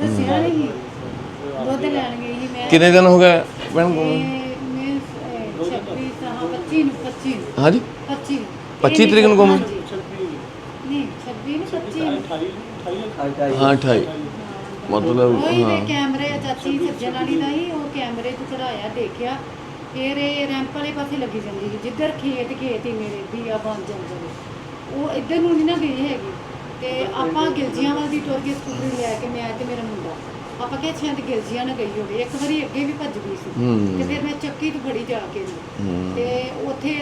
ਦੱਸਿਆ ਨਹੀਂ। ਦੁੱਧ ਲੈਣ ਗਈ ਸੀ ਮੈਂ। ਕਿੰਨੇ ਦਿਨ ਹੋ ਗਏ ਭੈਣ ਕੋਲ? ਮੈਂ 26 ਸਾਹ 25 ਨੂੰ 25 ਹਾਂਜੀ? 25 25 ਤਰੀਕ ਨੂੰ ਗੁੰਮ ਹੋਈ? ਨਹੀਂ 26 ਨੂੰ 25 ਨੂੰ। ਹਾਂ 28 ਮਤਲਬ ਉਹੀ ਹਾਂ। ਦੇ ਕੈਮਰੇ ਆ ਚਾਚੀ ਸੱਜਣ ਵਾਲੀ ਦਾ ਹੀ ਉਹ ਕੈਮਰੇ 'ਚ ਚੜਾਇਆ ਦੇਖਿਆ। ਫਿਰ ਇਹ ਰੈਂਪ ਵਾਲੇ ਪਾਸੇ ਲੱਗੀ ਜਾਂਦੀ ਸੀ। ਜਿੱਧਰ ਖੇਤ ਖੇਤ ਹੀ ਮੇਰੇ ਦੀ ਆ ਬਣ ਜਾਂਦੇ ਨੇ। ਉਹ ਇੱਧਰ ਨੂੰ ਨਹੀਂ ਨਾ ਗਈ ਹੈਗੀ। ਤੇ ਆਪਾਂ ਗਿਲਜੀਆਂ ਵੱਲ ਦੀ ਟੁਰ ਕੇ ਸਕੂਟਰੀ ਲੈ ਕੇ ਮੈਂ ਤੇ ਮੇਰਾ ਮੁੰਡਾ ਆਪਾਂ ਕਿਹਾ ਸ਼ਾਇਦ ਗਿਲਜੀਆਂ ਨਾ ਗਈ ਹੋਵੇ। ਇੱਕ ਵਾਰੀ ਅੱਗੇ ਵੀ ਭੱਜ ਗਈ ਸੀ ਹੂੰ। ਤੇ ਫਿਰ ਮੈਂ ਚੱਕੀ ਤੋਂ ਫੜੀ ਜਾ ਕੇ ਨੂੰ ਹੂੰ। ਤੇ ਉੱਥੇ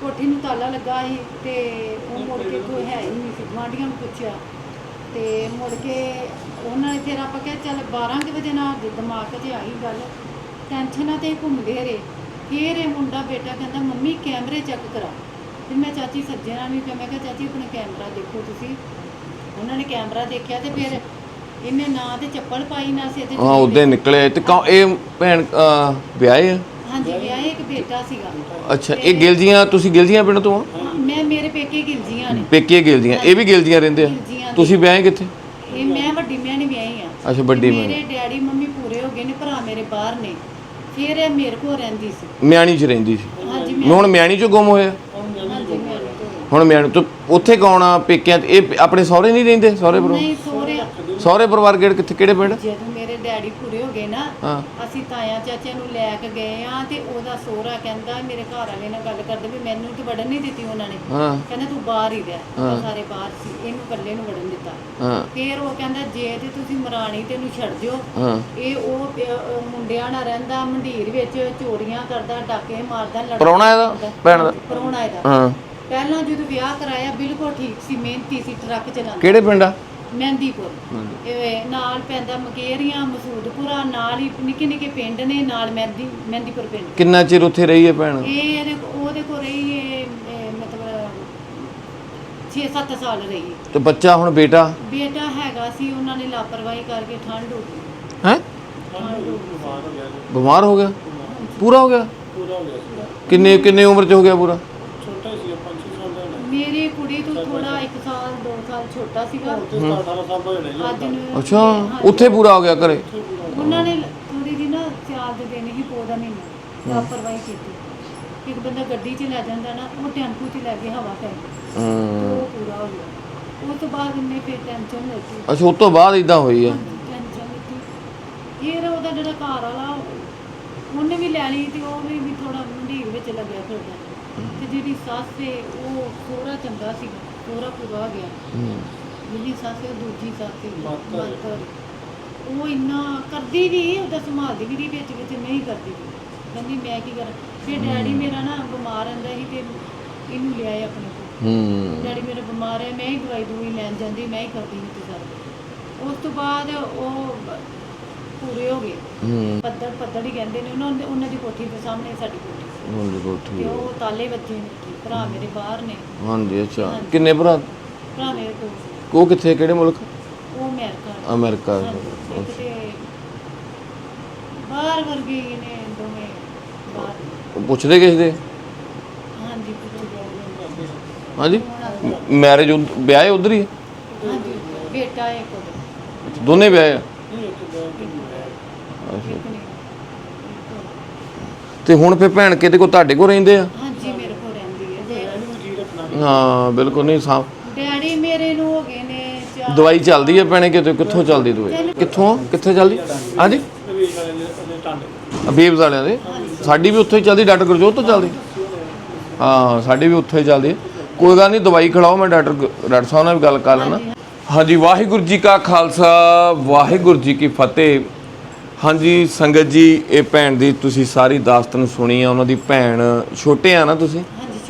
ਕੋਠੀ ਨੂੰ ਤਾਲਾ ਲੱਗਾ ਸੀ ਤੇ ਉਹ ਮੁੜ ਕੇ ਕੋਈ ਹੈ ਹੀ ਨਹੀਂ ਸੀ। ਗੁਆਂਢੀਆਂ ਨੂੰ ਪੁੱਛਿਆ ਤੇ ਮੁੜ ਕੇ ਉਹਨਾਂ ਨੇ ਫਿਰ ਆਪਾਂ ਕਿਹਾ ਚੱਲ 12 ਕੁ ਵਜੇ ਨਾਲ ਦੇ ਦਿਮਾਗ 'ਚ ਆਈ ਗੱਲ ਟੈਨਸ਼ਨਾਂ ਤੇ ਹੀ ਘੁੰਮਦੇ ਰਹੇ। ਫਿਰ ਇਹ ਮੁੰਡਾ ਬੇਟਾ ਕਹਿੰਦਾ ਮੰਮੀ ਕੈਮਰੇ ਚੈੱਕ ਕਰਾ ਤੇ ਮੈਂ ਚਾਚੀ ਸੱਜਣਾ ਨੂੰ ਕਿਹਾ ਮੈਂ ਕਿਹਾ ਚਾਚੀ ਆਪਣਾ ਕੈਮਰਾ ਦੇਖੋ ਤੁਸੀਂ। ਉਹਨਾਂ ਨੇ ਕੈਮਰਾ ਦੇਖਿਆ ਤੇ ਫਿਰ ਇਹਨੇ ਨਾ ਤੇ ਚੱਪਲ ਪਾਈ ਨਾ ਸੀ ਤੇ ਹਾਂ ਹੀ ਨਿਕਲੇ ਤੇ ਕੌਣ? ਇਹ ਭੈਣ ਅਹ, ਵਿਆਹੇ ਆ? ਹਾਂਜੀ ਵਿਆਹ ਇੱਕ ਬੇਟਾ ਸੀਗਾ। ਅੱਛਾ ਇਹ ਗਿਲਜੀਆਂ ਤੁਸੀਂ ਗਿਲਜੀਆਂ ਪਿੰਡ ਤੋਂ ਆ? ਹਾਂ, ਮੈਂ ਮੇਰੇ ਪੇਕੇ ਗਿਲਜੀਆਂ ਨੇ। ਪੇਕੇ ਗਿਲਜੀਆਂ ਇਹ ਵੀ ਗਿਲਜੀਆਂ ਰਹਿੰਦੇ ਗਿਲਜੀਆਂ ਆ ਦੇ। ਤੁਸੀਂ ਵਿਆਹੇ ਕਿੱਥੇ? ਇਹ ਮੈਂ ਵੱਡੀ ਮੈਂ ਨਹੀਂ ਵਿਆਹੀ ਆ। ਅੱਛਾ ਵੱਡੀ ਮੈਂ ਮੇਰੇ ਡੈਡੀ ਮੰਮੀ ਪੂਰੇ ਹੋ ਗਏ ਨੇ ਭਰਾ ਮੇਰੇ ਬਾਹਰ ਨੇ। ਫਿਰ ਇਹ ਮੇਰੇ ਕੋਲ ਰਹਿੰਦੀ ਸੀ। ਮਿਆਣੀ 'ਚ ਰਹਿੰਦੀ ਸੀ। ਹਾਂਜੀ ਮੈਂ ਹੁਣ ਮਿਆਣੀ 'ਚੋਂ ਗੁੰਮ ਹੋਇਆ? ਹੁਣ ਮਿਆਣੀ ਤੋਂ ਉੱਥੇ ਕੌਣ ਆ ਪੇਕਿਆਂ ਤੇ? ਇਹ ਆਪਣੇ ਸਹੁਰੇ ਨਹੀਂ ਰਹਿੰਦੇ? ਸਹੁਰੇ ਪਰਿਵਾਰ? ਨਹੀਂ ਸੋਰੇ ਸਹੁਰੇ ਪਰਿਵਾਰ ਕਿਹੜੇ ਕਿੱਥੇ ਕਿਹੜੇ ਪਿੰਡ? ਜਦੋਂ ਮੇਰੇ ਡੈਡੀ ਪੂਰੇ ਹੋ ਗਏ ਨਾ ਹਾਂ। ਅਸੀਂ ਤਾਇਆ ਚਾਚੇ ਨੂੰ ਲੈ ਕੇ ਗਏ ਆ ਤੇ ਉਹਦਾ ਸੋਹਰਾ ਕਹਿੰਦਾ ਮੇਰੇ ਘਰ ਵਾਲੇ ਨਾਲ ਗੱਲ ਕਰਦੇ ਵੀ ਮੈਨੂੰ ਤੇ ਵੜਨ ਨਹੀਂ ਦਿੱਤੀ ਉਹਨਾਂ ਨੇ। ਹਾਂ। ਕਹਿੰਦਾ ਤੂੰ ਬਾਹਰ ਹੀ ਰਹਿ ਆਪਾਂ ਸਾਰੇ ਬਾਹਰ ਸੀ ਇਹਨੂੰ ਇਕੱਲੇ ਨੂੰ ਵੜਨ ਦਿੱਤਾ। ਹਾਂ। ਫਿਰ ਉਹ ਕਹਿੰਦਾ ਜੇ ਤੇ ਤੁਸੀਂ ਮਰਾਣੀ ਤੇ ਨੂੰ ਛੱਡ ਹਾਂ। ਇਹ ਉਹ ਪ- ਅਹ ਮੁੰਡਿਆਂ ਨਾਲ ਰਹਿੰਦਾ ਮੰਡੀਰ ਵਿੱਚ ਚੋਰੀਆਂ ਕਰਦਾ ਡਾਕੇ ਮਾਰਦਾ ਲੜਦਾ ਪ੍ਰਾਹੁਣਾ ਇਹਦਾ? ਭੈਣ ਦਾ? ਪਰੋਣਾ ਇਹਦਾ। ਹਾਂ। ਪਹਿਲਾਂ ਜਦੋਂ ਵਿਆਹ ਕਰਾਇਆ ਬਿਲਕੁਲ ਠੀਕ ਸੀ ਮਿਹਨਤੀ ਸੀ ਟਰੱਕ ਚਲਾਉਂਦਾ ਕਿਹੜੇ ਪਿੰਡ ਆ? ਮਹਿੰਦੀਪੁਰ ਇਹ ਨਾਲ ਪੈਂਦਾ ਮਕੇਰੀਆਂ ਮਸੂਦਪੁਰਾ ਨਾਲ ਹੀ ਨਿੱਕੇ ਨਿੱਕੇ ਪਿੰਡ ਨੇ ਨਾਲ ਮਹਿੰਦੀ ਮਹਿੰਦੀਪੁਰ ਪਿੰਡ। ਕਿੰਨਾ ਚਿਰ ਉੱਥੇ ਰਹੀ ਹੈ ਭੈਣ? ਇਹ ਇਹਦੇ ਉਹਦੇ ਕੋਲ ਰਹੀ ਇਹ ਮਤਲਬ 6-7 ਸਾਲ ਰਹੀ ਹੈ। ਤੇ ਬੱਚਾ ਹੁਣ ਬੇਟਾ? ਬੇਟਾ ਹੈਗਾ ਸੀ ਉਹਨਾਂ ਨੇ ਲਾਪਰਵਾਹੀ ਕਰਕੇ ਠੰਡ ਹੋ ਗਈ। ਹੈ? ਠੰਡ ਹੋ ਗਈ। ਬਿਮਾਰ ਹੋ ਗਿਆ? ਪੂਰਾ ਹੋ ਗਿਆ? ਕਿੰਨੇ ਕਿੰਨੇ ਉਮਰ ਚ ਹੋ ਗਿਆ ਪੂਰਾ ਮੇਰੀ ਕੁੜੀ ਤੋਂ ਥੋੜਾ 1 ਸਾਲ 2 ਛੋਟਾ ਸੀਗਾ। ਅੱਜ ਨੂੰ ਅੱਛਾ ਹਾਂਜੀ। ਉੱਥੇ ਪੂਰਾ ਹੋ ਗਿਆ ਘਰੇ? ਉਹਨਾਂ ਨੇ ਥੋੜੀ ਜਿਹੀ ਨਾ ਸਿਆਲ ਦੇ ਦਿਨ ਹੀ ਪੌਦਾ ਮਹੀਨਾ ਲਾਪਰਵਾਹੀ ਕੀਤੀ। ਇੱਕ ਬੰਦਾ ਗੱਡੀ 'ਚ ਲੈ ਜਾਂਦਾ ਨਾ ਉਹ ਟੈਂਪੂ 'ਚ ਲੈ ਕੇ ਹਵਾ ਪੈ ਹਮ, ਉਹ ਪੂਰਾ ਹੋ ਗਿਆ। ਉਹ ਤੋਂ ਬਾਅਦ ਇੰਨੇ ਫਿਰ ਟੈਨਸ਼ਨ ਲੱਗੀ ਅੱਛਾ ਉਸ ਤੋਂ ਬਾਅਦ ਇਦਾਂ ਹੋਈ ਆ? ਟੈਨਸ਼ਨ ਉਹਦਾ ਜਿਹੜਾ ਘਰ ਵਾਲਾ ਉਹਨੇ ਵੀ ਲੈ ਲਈ ਤੇ ਉਹ ਵੀ ਵੀ ਥੋੜਾ ਮੰਡੀਰ ਵਿੱਚ ਲੱਗਿਆ ਫਿਰਦਾ। ਤੇ ਜਿਹੜੀ ਸੱਸ ਹੈ ਉਹ ਸੋਹਰਾ ਚੰਗਾ ਸੀਗਾ। ਸੋਹਰਾ ਪੂਰਾ ਹੋ ਗਿਆ। ਹਮ, ਜਿਹੜੀ ਸੱਸ ਹੈ ਉਹ ਦੂਜੀ ਸੱਸ ਹੈ ਮਾਤਰ ਉਹ ਇੰਨਾ ਕਰਦੀ ਵੀ ਉਹਦਾ ਸੰਭਾਲਦੀ ਵੀ ਨਹੀਂ ਵਿੱਚ ਵਿੱਚ ਨਹੀਂ ਕਰਦੀ। ਵੀ ਕਹਿੰਦੀ ਮੈਂ ਕੀ ਕਰਾਂ? ਫਿਰ ਡੈਡੀ ਮੇਰਾ ਨਾ ਬਿਮਾਰ ਰਹਿੰਦਾ ਸੀ ਤੇ ਇਹਨੂੰ ਲਿਆਏ ਆਪਣੇ ਕੋਲ। ਹਮ ਡੈਡੀ ਮੇਰਾ ਬਿਮਾਰ ਹੈ ਮੈਂ ਹੀ ਦਵਾਈ ਦੂਈ ਲੈਣ ਜਾਂਦੀ ਮੈਂ ਹੀ ਕਰਦੀ ਸੀ ਤੇ ਸਾਰਾ ਉਸ ਤੋਂ ਬਾਅਦ ਉਹ ਪੂਰੇ ਹੋ ਗਏ। ਹਮ ਪੱਧਰ ਪੱਧਰ ਹੀ ਕਹਿੰਦੇ ਨੇ ਉਹਨਾਂ ਦੇ ਉਹਨਾਂ ਦੀ ਕੋਠੀ ਦੇ ਸਾਹਮਣੇ ਸਾਡੀ ਕੋਠੀ। ਸੀ। ਹਾਂਜੀ ਤੇ ਠੀਕ ਉਹ ਤਾਲੇ ਵੱਜੇ ਨੇ। ਭਰਾ ਮੇਰੇ ਬਾਹਰ ਨੇ। ਹਾਂਜੀ ਅੱਛਾ। ਕਿੰਨੇ ਭਰਾ? ਭਰਾ ਮੇਰੇ ਕੋਲ ਉਹ ਕਿੱਥੇ ਕਿਹੜੇ ਮੁਲਕ? ਉਹ ਅਮਰੀਕਾ। ਅਮਰੀਕਾ। ਹਾਂਜੀ, ਇੱਕ ਤੇ ਬਾਹਰ ਵਰਗੇ ਹੀ ਨੇ ਦੋਵੇਂ ਬਾਹਰ। ਉਹ ਪੁੱਛਦੇ ਕਿਸ ਦੇ? ਹਾਂਜੀ ਮੈਰਿਜ ਵਿਆਹ ਉਧਰ ਹੀ ਹੈ? ਹਾਂਜੀ ਬੇਟਾ ਇੱਕ ਉਹਦਾ। ਦੋਨੇ ਵਿਆਹ ਆ? ਇੱਕ ਨੇ ਤੇ ਹੁਣ ਫਿਰ ਭੈਣ ਕਿਤੇ ਕੋ ਤੁਹਾਡੇ ਕੋ ਰਹਿੰਦੇ ਆ? ਹਾਂਜੀ ਮੇਰੇ ਕੋਲ ਰਹਿੰਦੀ ਹੈ। ਹਾਂ ਬਿਲਕੁਲ ਨਹੀਂ ਸਾਫ਼ ਡੈਡੀ ਮੇਰੇ ਨੂੰ ਹੋ ਗਏ ਨੇ ਚਾਰ ਦਵਾਈ ਚੱਲਦੀ ਹੈ ਭੈਣੇ ਕਿਤੇ ਕਿੱਥੋਂ ਚੱਲਦੀ ਦਵਾਈ? ਕਿੱਥੋਂ? ਕਿੱਥੇ ਚੱਲਦੀ? ਹਾਂਜੀ? ਅਬੀਬਸ ਵਾਲਿਆਂ ਦੇ। ਸਾਡੀ ਵੀ ਉੱਥੇ ਹੀ ਚੱਲਦੀ ਡਾਕਟਰ ਗੁਰਜੋਤ ਤੋਂ ਚੱਲਦੀ। ਹਾਂ ਸਾਡੀ ਵੀ ਉੱਥੇ ਹੀ ਚੱਲਦੀ। ਕੋਈ ਗੱਲ ਨਹੀਂ ਦਵਾਈ ਖਿਲਾਓ ਮੈਂ ਡਾਕਟਰ ਡਾਕਟਰ ਸਾਹਿਬ ਨਾਲ ਵੀ ਗੱਲ ਕਰ ਲੈਣਾ ਹਾਂਜੀ ਵਾਹਿਗੁਰੂ ਜੀ ਕਾ ਖਾਲਸਾ ਵਾਹਿਗੁਰੂ ਜੀ ਕੀ ਫਤਿਹ। ਹਾਂਜੀ ਸੰਗਤ ਜੀ ਇਹ ਭੈਣ ਦੀ ਤੁਸੀਂ ਸਾਰੀ ਦਾਸਤਾਨ ਸੁਣੀ ਆ ਉਹਨਾਂ ਦੀ ਭੈਣ ਛੋਟੇ ਆ ਨਾ ਤੁਸੀਂ?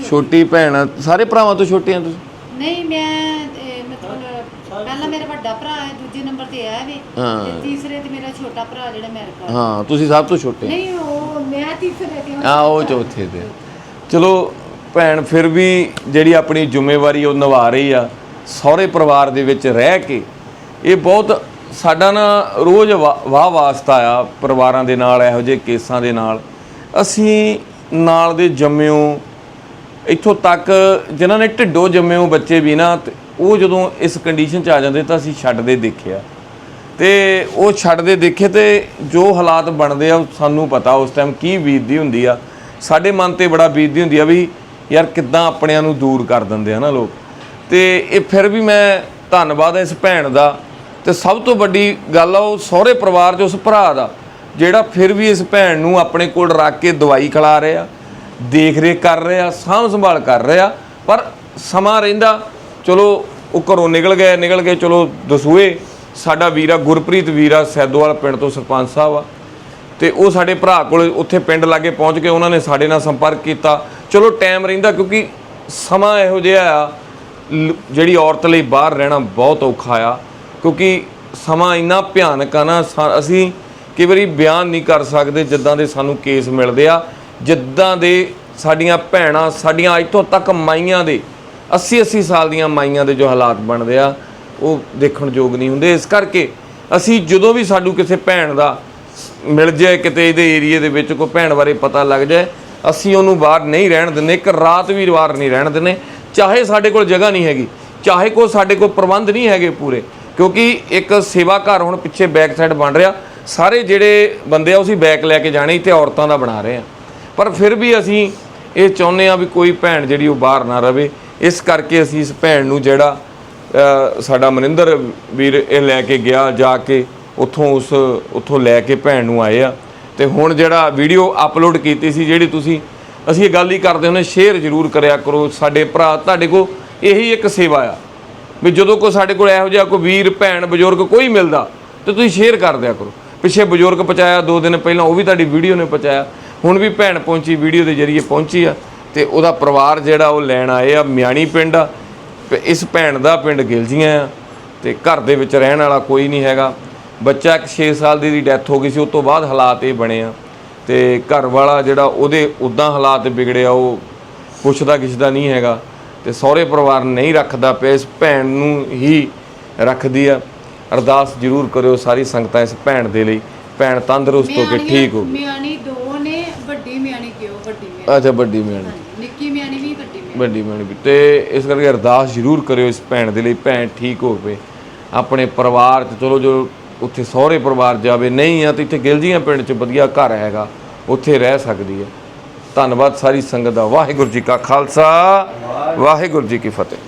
ਛੋਟੀ। ਭੈਣ ਸਾਰੇ ਭਰਾਵਾਂ ਤੋਂ ਛੋਟੇ ਆ ਤੁਸੀਂ? ਨਹੀਂ ਮੈਂ ਇਹ, ਮਤਲਬ ਪਹਿਲਾਂ ਮੇਰੇ ਵੱਡਾ ਭਰਾ ਹੈ ਦੂਜੇ ਨੰਬਰ ਤੇ ਇਹ ਵੇ ਹਾਂ। ਤੇ ਤੀਸਰੇ ਤੇ ਮੇਰਾ ਛੋਟਾ ਭਰਾ ਜਿਹੜਾ ਅਮਰੀਕਾ ਹਾਂ ਤੁਸੀਂ ਸਭ ਤੋਂ ਛੋਟੇ। ਨਹੀਂ ਉਹ ਮੈਂ ਤੀਸਰੇ ਤੇ ਆ ਉਹ ਚੌਥੇ ਤੇ ਚਲੋ ਭੈਣ ਫਿਰ ਵੀ ਜਿਹੜੀ ਆਪਣੀ ਜ਼ਿੰਮੇਵਾਰੀ ਉਹ ਨਿਭਾ ਰਹੀ ਆ ਸਹੁਰੇ ਪਰਿਵਾਰ ਦੇ ਵਿੱਚ ਰਹਿ ਕੇ ਇਹ ਬਹੁਤ ਸਾਡਾ ਨਾ ਰੋਜ਼ ਵਾ- ਵਾਹ ਵਾਸਤਾ ਆ ਪਰਿਵਾਰਾਂ ਦੇ ਨਾਲ ਇਹੋ ਜਿਹੇ ਕੇਸਾਂ ਦੇ ਨਾਲ। ਅਸੀਂ ਨਾਲ ਦੇ ਜੰਮਿਓ ਇੱਥੋਂ ਤੱਕ ਜਿਨ੍ਹਾਂ ਨੇ ਢਿੱਡੋਂ ਜੰਮਿਓ ਬੱਚੇ ਵੀ ਨਾ ਉਹ ਜਦੋਂ ਇਸ ਕੰਡੀਸ਼ਨ 'ਚ ਆ ਜਾਂਦੇ ਤਾਂ ਅਸੀਂ ਛੱਡਦੇ ਦੇਖਿਆ। ਤੇ ਉਹ ਛੱਡਦੇ ਦੇਖੇ ਤੇ ਜੋ ਹਾਲਾਤ ਬਣਦੇ ਆ, ਉਹ ਸਾਨੂੰ ਪਤਾ ਉਸ ਟਾਈਮ ਕੀ ਬੀਤਦੀ ਹੁੰਦੀ ਆ। ਸਾਡੇ ਮਨ ਤੇ ਬੜਾ ਬੀਤਦੀ ਹੁੰਦੀ ਆ ਵੀ ਯਾਰ ਕਿੱਦਾਂ ਆਪਣਿਆਂ ਨੂੰ ਦੂਰ ਕਰ ਦਿੰਦੇ ਆ ਨਾ ਲੋਕ। ਤੇ ਇਹ ਫਿਰ ਵੀ ਮੈਂ ਧੰਨਵਾਦ ਆ ਇਸ ਭੈਣ ਦਾ। ਤੇ ਸਭ ਤੋਂ ਵੱਡੀ ਗੱਲ ਆ, ਉਹ ਸਹੁਰੇ ਪਰਿਵਾਰ 'ਚ ਉਸ ਭਰਾ ਦਾ, ਜਿਹੜਾ ਫਿਰ ਵੀ ਇਸ ਭੈਣ ਨੂੰ ਆਪਣੇ ਕੋਲ ਰੱਖ ਕੇ ਦਵਾਈ ਖਿਲਾ ਰਿਹਾ ਦੇਖ ਰੇਖ ਕਰ ਰਿਹਾ ਸਾਂਭ ਸੰਭਾਲ ਕਰ ਰਿਹਾ, ਪਰ ਸਮਾਂ ਰਹਿੰਦਾ, ਚਲੋ ਉਹ ਘਰੋਂ ਨਿਕਲ ਗਏ ਨਿਕਲ ਗਏ ਚਲੋ ਦਸੂਏ। ਸਾਡਾ ਵੀਰਾ ਗੁਰਪ੍ਰੀਤ ਵੀਰਾ ਸੈਦੋਵਾਲ ਪਿੰਡ ਤੋਂ ਸਰਪੰਚ ਸਾਹਿਬ ਆ। ਤੇ ਉਹ ਸਾਡੇ ਭਰਾ ਕੋਲ ਉੱਥੇ ਪਿੰਡ ਲਾਗੇ ਪਹੁੰਚ ਕੇ ਉਹਨਾਂ ਨੇ ਸਾਡੇ ਨਾਲ ਸੰਪਰਕ ਕੀਤਾ। ਚਲੋ ਟਾਈਮ ਰਹਿੰਦਾ ਕਿਉਂਕਿ ਸਮਾਂ ਇਹੋ ਜਿਹਾ ਆ, ਲ- ਜਿਹੜੀ ਔਰਤ ਲਈ ਬਾਹਰ ਰਹਿਣਾ ਬਹੁਤ ਔਖਾ ਆ। ਕਿਉਂਕਿ ਸਮਾਂ ਇੰਨਾ ਭਿਆਨਕ ਆ ਨਾ, ਸਾ- ਅਸੀਂ ਕਈ ਵਾਰੀ ਬਿਆਨ ਨਹੀਂ ਕਰ ਸਕਦੇ ਜਿੱਦਾਂ ਦੇ ਸਾਨੂੰ ਕੇਸ ਮਿਲਦੇ ਆ, ਜਿੱਦਾਂ ਦੇ ਸਾਡੀਆਂ ਭੈਣਾਂ, ਸਾਡੀਆਂ ਇੱਥੋਂ ਤੱਕ ਮਾਈਆਂ ਦੇ 80 80 ਸਾਲ ਦੀਆਂ ਮਾਈਆਂ ਦੇ ਜੋ ਹਾਲਾਤ ਬਣਦੇ ਆ। ਉਹ ਦੇਖਣ ਯੋਗ ਨਹੀਂ ਹੁੰਦੇ। ਇਸ ਕਰਕੇ ਅਸੀਂ ਜਦੋਂ ਵੀ ਸਾਨੂੰ ਕਿਸੇ ਭੈਣ ਦਾ ਮਿਲ ਜਾਏ, ਕਿਤੇ ਇਹਦੇ ਏਰੀਏ ਦੇ ਵਿੱਚ ਕੋਈ ਭੈਣ ਬਾਰੇ ਪਤਾ ਲੱਗ ਜਾਏ, ਅਸੀਂ ਉਹਨੂੰ ਬਾਹਰ ਨਹੀਂ ਰਹਿਣ ਦਿੰਦੇ। ਇੱਕ ਰਾਤ ਵੀ ਬਾਹਰ ਨਹੀਂ ਰਹਿਣ ਦਿੰਦੇ। ਚਾਹੇ ਸਾਡੇ ਕੋਲ ਜਗ੍ਹਾ ਨਹੀਂ ਹੈਗੀ, ਚਾਹੇ ਕੋਈ ਸਾਡੇ ਕੋਲ ਪ੍ਰਬੰਧ ਨਹੀਂ ਹੈਗੇ ਪੂਰੇ, ਕਿਉਂਕਿ ਇੱਕ ਸੇਵਾ ਘਰ ਹੁਣ ਪਿੱਛੇ ਬੈਕ ਸਾਈਡ ਬਣ ਰਿਹਾ। ਸਾਰੇ ਜਿਹੜੇ ਬੰਦੇ ਆ ਅਸੀਂ ਬੈਕ ਲੈ ਕੇ ਜਾਣੇ, ਇੱਥੇ ਔਰਤਾਂ ਦਾ ਬਣਾ ਰਹੇ ਆ। ਪਰ ਫਿਰ ਵੀ ਅਸੀਂ ਇਹ ਚਾਹੁੰਦੇ ਆ ਵੀ ਕੋਈ ਭੈਣ ਜਿਹੜੀ ਉਹ ਬਾਹਰ ਨਾ ਰਵੇ। ਇਸ ਕਰਕੇ ਅਸੀਂ ਇਸ ਭੈਣ ਨੂੰ ਜਿਹੜਾ ਸਾਡਾ ਮਨਿੰਦਰ ਵੀਰ ਇਹ ਲੈ ਕੇ ਗਿਆ ਜਾ ਕੇ, ਉੱਥੋਂ ਉਸ, ਉੱਥੋਂ ਲੈ ਕੇ ਭੈਣ ਨੂੰ ਆਏ ਆ। ਤੇ ਹੁਣ ਜਿਹੜਾ ਵੀਡੀਓ ਅਪਲੋਡ ਕੀਤੀ ਸੀ ਜਿਹੜੀ ਤੁਸੀਂ, ਅਸੀਂ ਇਹ ਗੱਲ ਹੀ ਕਰਦੇ ਹੁੰਦੇ ਸ਼ੇਅਰ ਜ਼ਰੂਰ ਕਰਿਆ ਕਰੋ। ਸਾਡੇ ਭਰਾ, ਤੁਹਾਡੇ ਕੋ ਇਹੀ ਇੱਕ ਸੇਵਾ ਆ ਵੀ ਜਦੋਂ ਕੋਈ ਸਾਡੇ ਕੋਲ ਇਹੋ ਜਿਹਾ ਕੋਈ ਵੀਰ, ਭੈਣ, ਬਜ਼ੁਰਗ ਕੋਈ ਮਿਲਦਾ, ਤੇ ਤੁਸੀਂ ਸ਼ੇਅਰ ਕਰ ਦਿਆ ਕਰੋ। ਪਿੱਛੇ ਬਜ਼ੁਰਗ ਪਹੁੰਚਾਇਆ, ਦੋ ਦਿਨ ਪਹਿਲਾਂ ਉਹ ਵੀ ਤੁਹਾਡੀ ਵੀਡੀਓ ਨੇ ਪਹੁੰਚਾਇਆ। ਹੁਣ ਵੀ ਭੈਣ ਪਹੁੰਚੀ, ਵੀਡੀਓ ਦੇ ਜ਼ਰੀਏ ਪਹੁੰਚੀ ਆ। ਤੇ ਉਹਦਾ ਪਰਿਵਾਰ ਜਿਹੜਾ ਉਹ ਲੈਣ ਆਏ ਆ, ਮਿਆਣੀ ਪਿੰਡ ਆ। ਇਸ ਭੈਣ ਦਾ ਪਿੰਡ ਗਿਲਜੀਆਂ ਆ ਤੇ ਘਰ ਦੇ ਵਿੱਚ ਰਹਿਣ ਵਾਲਾ ਕੋਈ ਨਹੀਂ ਹੈਗਾ। ਬੱਚਾ ਇੱਕ 6 ਸਾਲ ਦੀ ਦੀ ਡੈਥ ਹੋ ਗਈ ਸੀ ਉਸ ਤੋਂ ਬਾਅਦ ਹਾਲਾਤ ਇਹ ਬਣੇ ਆ। ਤੇ ਘਰ ਵਾਲਾ ਜਿਹੜਾ ਉਹਦੇ ਉਦਾਂ ਹਾਲਾਤ ਵਿਗੜਿਆ ਉਹ ਪੁੱਛਦਾ ਕਿਛਦਾ ਨਹੀਂ ਹੈਗਾ। ਤੇ ਸਹੁਰੇ ਪਰਿਵਾਰ ਨਹੀਂ ਰੱਖਦਾ ਪਿਆ ਇਸ ਭੈਣ ਨੂੰ ਹੀ ਰੱਖਦੀ ਆ। ਅਰਦਾਸ ਜ਼ਰੂਰ ਕਰਿਓ ਸਾਰੀ ਸੰਗਤਾਂ ਇਸ ਭੈਣ ਦੇ ਲਈ। ਭੈਣ ਤੰਦਰੁਸਤ ਹੋ ਕੇ ਠੀਕ ਹੋ ਗਈ। ਮਿਆਣੀ ਦੋ ਨੇ ਵੱਡੀ ਮਿਆਣੀ ਕਿਉਂ ਵੱਡੀ ਮਿਆਣੀ। ਅੱਛਾ ਵੱਡੀ ਮਿਆਣੀ। ਵੱਡੀ ਮਿਆਣੀ ਵੱਡੀ ਤੇ ਇਸ ਕਰਕੇ ਅਰਦਾਸ ਜ਼ਰੂਰ ਕਰਿਓ ਇਸ ਭੈਣ ਦੇ ਲਈ, ਭੈਣ ਠੀਕ ਹੋਵੇ। ਆਪਣੇ ਪਰਿਵਾਰ 'ਚ, ਚਲੋ ਜੋ ਉੱਥੇ ਸਹੁਰੇ ਪਰਿਵਾਰ ਜਾਵੇ, ਨਹੀਂ ਆ ਤੇ ਇੱਥੇ ਗਿਲਜੀਆਂ ਪਿੰਡ 'ਚ ਵਧੀਆ ਘਰ ਹੈਗਾ, ਉੱਥੇ ਰਹਿ ਸਕਦੀ ਹੈ। ਧੰਨਵਾਦ ਸਾਰੀ ਸੰਗਤ ਦਾ। ਵਾਹਿਗੁਰੂ ਜੀ ਕਾ ਖਾਲਸਾ, ਵਾਹਿਗੁਰੂ ਜੀ ਕੀ ਫਤਿਹ।